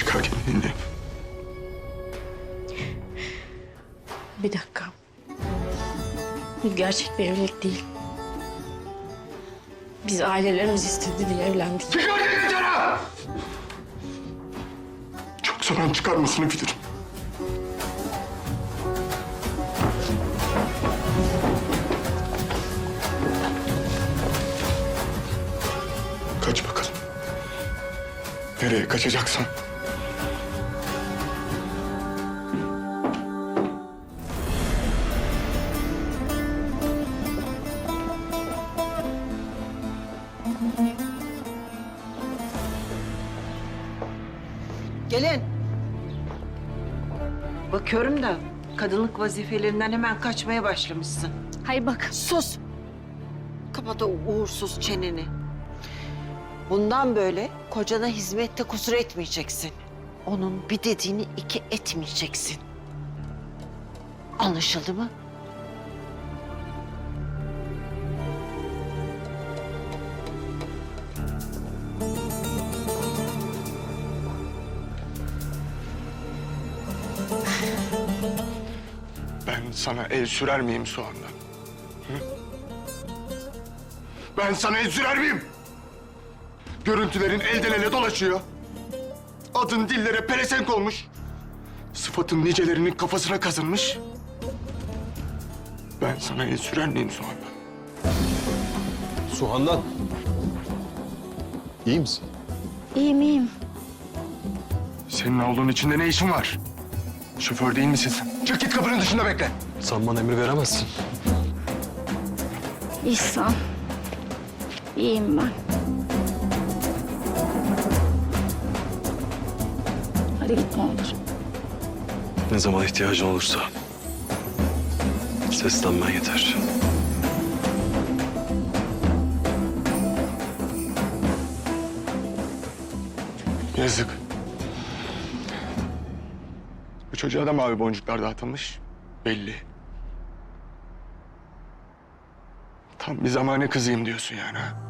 Çıkar kendini. Bir dakika. Bu gerçek bir evlilik değil. Biz ailelerimiz istedi diye evlendik. Çıkar kendini dışarı! Çok soran çıkarmasını bilirim. Kaç bakalım. Nereye kaçacaksan. Gelin. Bakıyorum da kadınlık vazifelerinden hemen kaçmaya başlamışsın. Hayır bak. Sus. Kapat o uğursuz çeneni. Bundan böyle kocana hizmette kusur etmeyeceksin. Onun bir dediğini iki etmeyeceksin. Anlaşıldı mı? Ben sana el sürer miyim Soğan'dan? Hı? Ben sana el sürer miyim? Görüntülerin elden ele dolaşıyor. Adın dillere pelesenk olmuş. Sıfatın nicelerinin kafasına kazınmış. Ben sana el sürer miyim Soğan'dan? Suhandan. İyi misin? İyiyim iyiyim. Senin avlunun içinde ne işin var? Şoför değil misin sen? Çık git kapının dışında bekle. Sen bana emir veremezsin. İhsan. İyiyim ben. Hadi git ne olur. Ne zaman ihtiyacın olursa seslenmen yeter. Yazık. Çocuğa da mavi boncuklar dağıtılmış. Belli. Tam bir zamane kızıyım diyorsun yani ha?